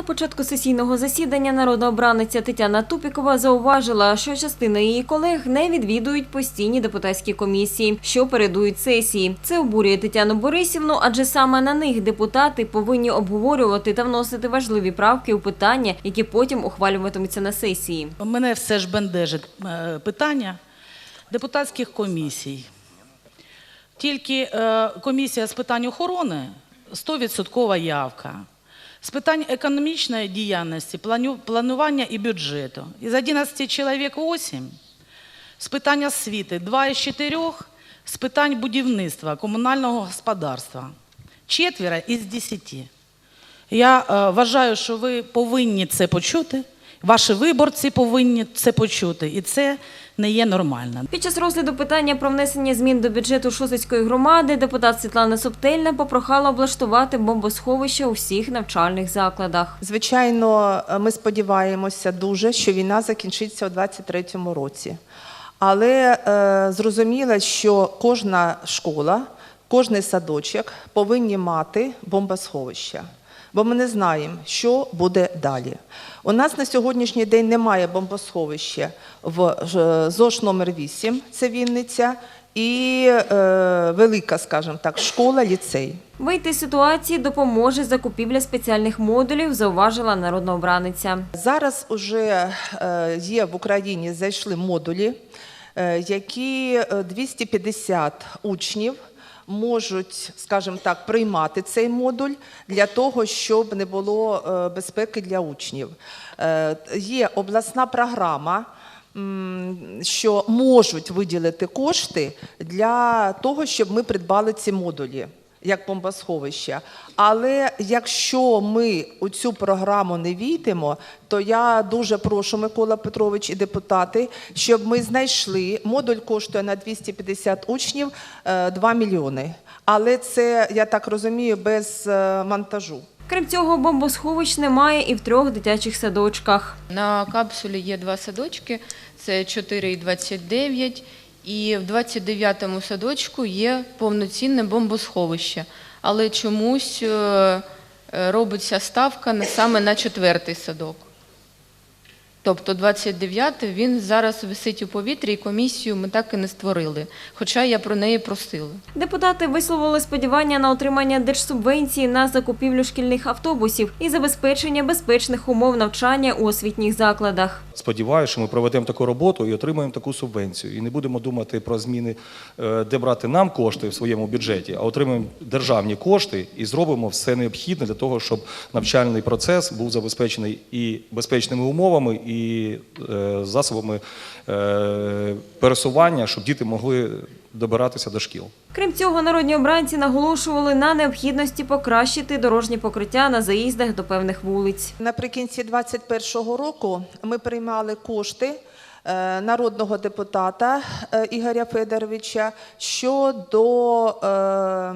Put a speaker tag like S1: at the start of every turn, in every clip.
S1: На початку сесійного засідання народна обраниця Тетяна Тупікова зауважила, що частина її колег не відвідують постійні депутатські комісії, що передують сесії. Це обурює Тетяну Борисівну, адже саме на них депутати повинні обговорювати та вносити важливі правки у питання, які потім ухвалюватимуться на сесії.
S2: Мене все ж бентежить е, питання депутатських комісій. Тільки е, комісія з питань охорони 100% явка. З питань економічної діяльності, планування і бюджету. Із 11 чоловік 8. З питань освіти 2 із 4. З питань будівництва, комунального господарства. Четверо із 10. Я е, вважаю, що ви повинні це почути. Ваші виборці повинні це почути, і це не є нормально.
S1: Під час розгляду питання про внесення змін до бюджету Шосицької громади депутат Світлана Собтельна попрохала облаштувати бомбосховища у всіх навчальних закладах.
S3: Звичайно, ми сподіваємося дуже, що війна закінчиться у 2023 році. Але е, зрозуміло, що кожна школа, кожний садочок повинні мати бомбосховища. Бо ми не знаємо, що буде далі. У нас на сьогоднішній день немає бомбосховища в е, ЗОШ номер 8, це Вінниця, і е, велика, скажімо так, школа, ліцей.
S1: Вийти з ситуації допоможе закупівля спеціальних модулів, зауважила народна обраниця.
S3: Зараз вже е, є в Україні зайшли модулі, е, які е, 250 учнів можуть, скажімо так, приймати цей модуль для того, щоб не було е, безпеки для учнів. Е, Є обласна програма. Що можуть виділити кошти для того, щоб ми придбали ці модулі як бомбосховища. Але якщо ми у цю програму не війдемо, то я дуже прошу Микола Петрович і депутати, щоб ми знайшли модуль коштує на 250 учнів е, 2 мільйони. Але це я так розумію без е, монтажу.
S1: Крім цього, бомбосховищ немає і в трьох дитячих садочках.
S4: На капсулі є два садочки, це 4 і в 29-му садочку є повноцінне бомбосховище. Але чомусь е, робиться ставка саме на четвертий садок. Тобто 29-й він зараз висить у повітрі, і комісію ми так і не створили, хоча я про неї просила.
S1: Депутати висловили сподівання на отримання держсубвенції на закупівлю шкільних автобусів і забезпечення безпечних умов навчання у освітніх закладах.
S5: Сподіваюся, що ми проведемо таку роботу і отримаємо таку субвенцію. І не будемо думати про зміни, е, де брати нам кошти в своєму бюджеті, а отримаємо державні кошти і зробимо все необхідне для того, щоб навчальний процес був забезпечений і безпечними умовами, і е, засобами е, пересування, щоб діти могли добиратися до шкіл.
S1: Крім цього, народні обранці наголошували на необхідності покращити дорожнє покриття на заїздах до певних вулиць.
S3: Наприкінці 2021 року ми приймали кошти е, народного депутата Ігоря Федоровича щодо е,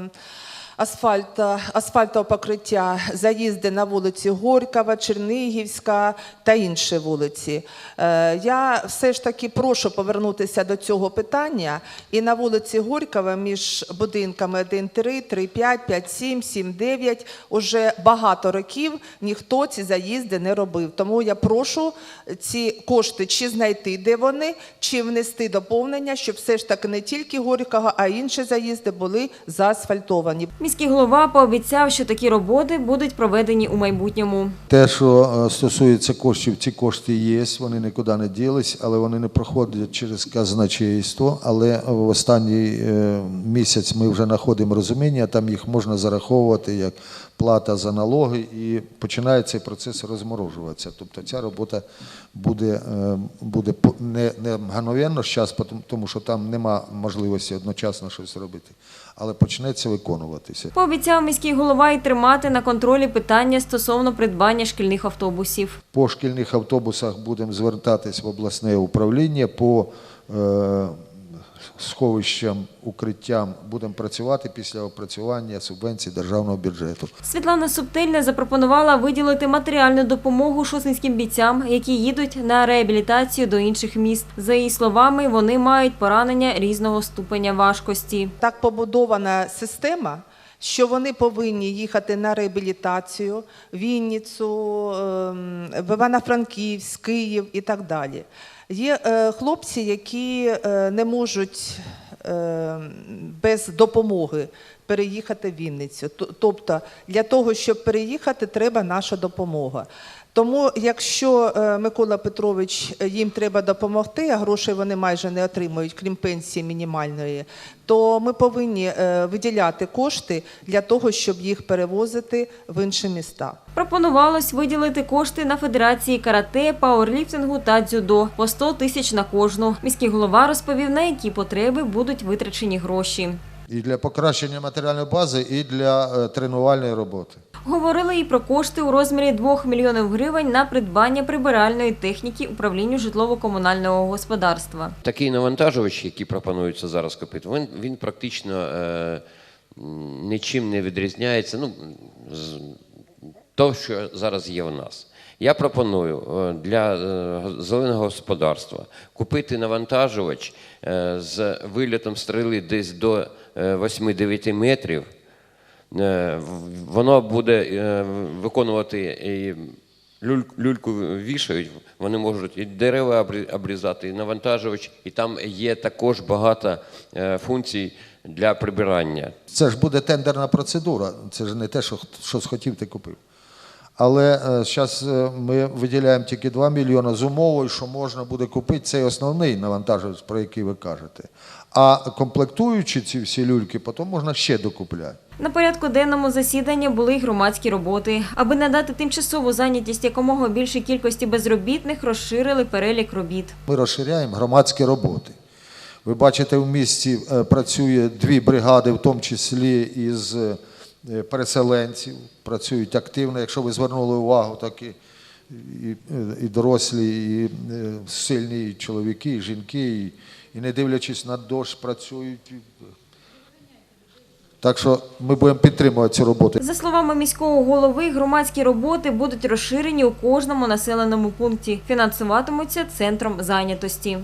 S3: асфальта, асфальтового покриття заїзди на вулиці Горького, Чернігівська та інші вулиці. Е, Я все ж таки прошу повернутися до цього питання і на вулиці Горького між будинками 1-3, 3-5, 5-7, 7-9 уже багато років ніхто ці заїзди не робив. Тому я прошу ці кошти чи знайти, де вони, чи внести доповнення, щоб все ж таки не тільки Горького, а інші заїзди були заасфальтовані.
S1: Міський голова пообіцяв, що такі роботи будуть проведені у майбутньому.
S6: Те, що е, стосується коштів, ці кошти є, вони нікуди не ділись, але вони не проходять через казначейство. Але в останній е, місяць ми вже знаходимо розуміння, там їх можна зараховувати як плата за налоги, і починає цей процес розморожуватися. Тобто ця робота буде, е, буде не, не мгновенно зараз, тому що там нема можливості одночасно щось робити, але почнеться виконуватися.
S1: Пообіцяв міський голова і тримати на контролі питання стосовно придбання шкільних автобусів.
S6: По шкільних автобусах будемо звертатись в обласне управління по е, сховищам, укриттям будемо працювати після опрацювання субвенцій державного бюджету.
S1: Світлана Субтильна запропонувала виділити матеріальну допомогу шосинським бійцям, які їдуть на реабілітацію до інших міст. За її словами, вони мають поранення різного ступеня важкості.
S3: Так побудована система, що вони повинні їхати на реабілітацію Вінницю, ем, в Івано-Франківськ, Київ і так далі. Є е, хлопці, які е, не можуть е, без допомоги переїхати в Вінницю. Тобто для того, щоб переїхати, треба наша допомога. Тому, якщо е, Микола Петрович е, їм треба допомогти, а грошей вони майже не отримують, крім пенсії мінімальної, то ми повинні е, виділяти кошти для того, щоб їх перевозити в інші міста.
S1: Пропонувалось виділити кошти на федерації карате, пауерліфтингу та дзюдо по 100 тисяч на кожну. Міський голова розповів, на які потреби будуть витрачені гроші.
S6: І для покращення матеріальної бази, і для е, тренувальної роботи.
S1: Говорили і про кошти у розмірі 2 мільйонів гривень на придбання прибиральної техніки управлінню житлово-комунального господарства.
S7: Такий навантажувач, який пропонується зараз купити, він, він практично е, нічим не відрізняється. Ну, з того, що зараз є у нас. Я пропоную е, для е, зеленого господарства купити навантажувач з вильотом стріли десь до 8-9 метрів. Е, Воно буде е, виконувати і люльку вішають, вони можуть і дерева обрізати, і навантажувач, і там є також багато е, функцій для прибирання.
S6: Це ж буде тендерна процедура, це ж не те, що, що схотів, ти купив. Але зараз ми виділяємо тільки 2 мільйони з умовою, що можна буде купити цей основний навантажувач, про який ви кажете. А комплектуючи ці всі люльки, потім можна ще докупляти.
S1: На порядку денному засідання були й громадські роботи. Аби надати тимчасову зайнятість якомога більшій кількості безробітних, розширили перелік робіт.
S6: Ми розширяємо громадські роботи. Ви бачите, в місті е, працює дві бригади, в тому числі із е, переселенців, працюють активно. Якщо ви звернули увагу, так і, і, і дорослі, і е, сильні і чоловіки, і жінки, і, і не дивлячись на дощ, працюють. Так що ми будемо підтримувати цю роботу.
S1: За словами міського голови, громадські роботи будуть розширені у кожному населеному пункті. Фінансуватимуться центром зайнятості.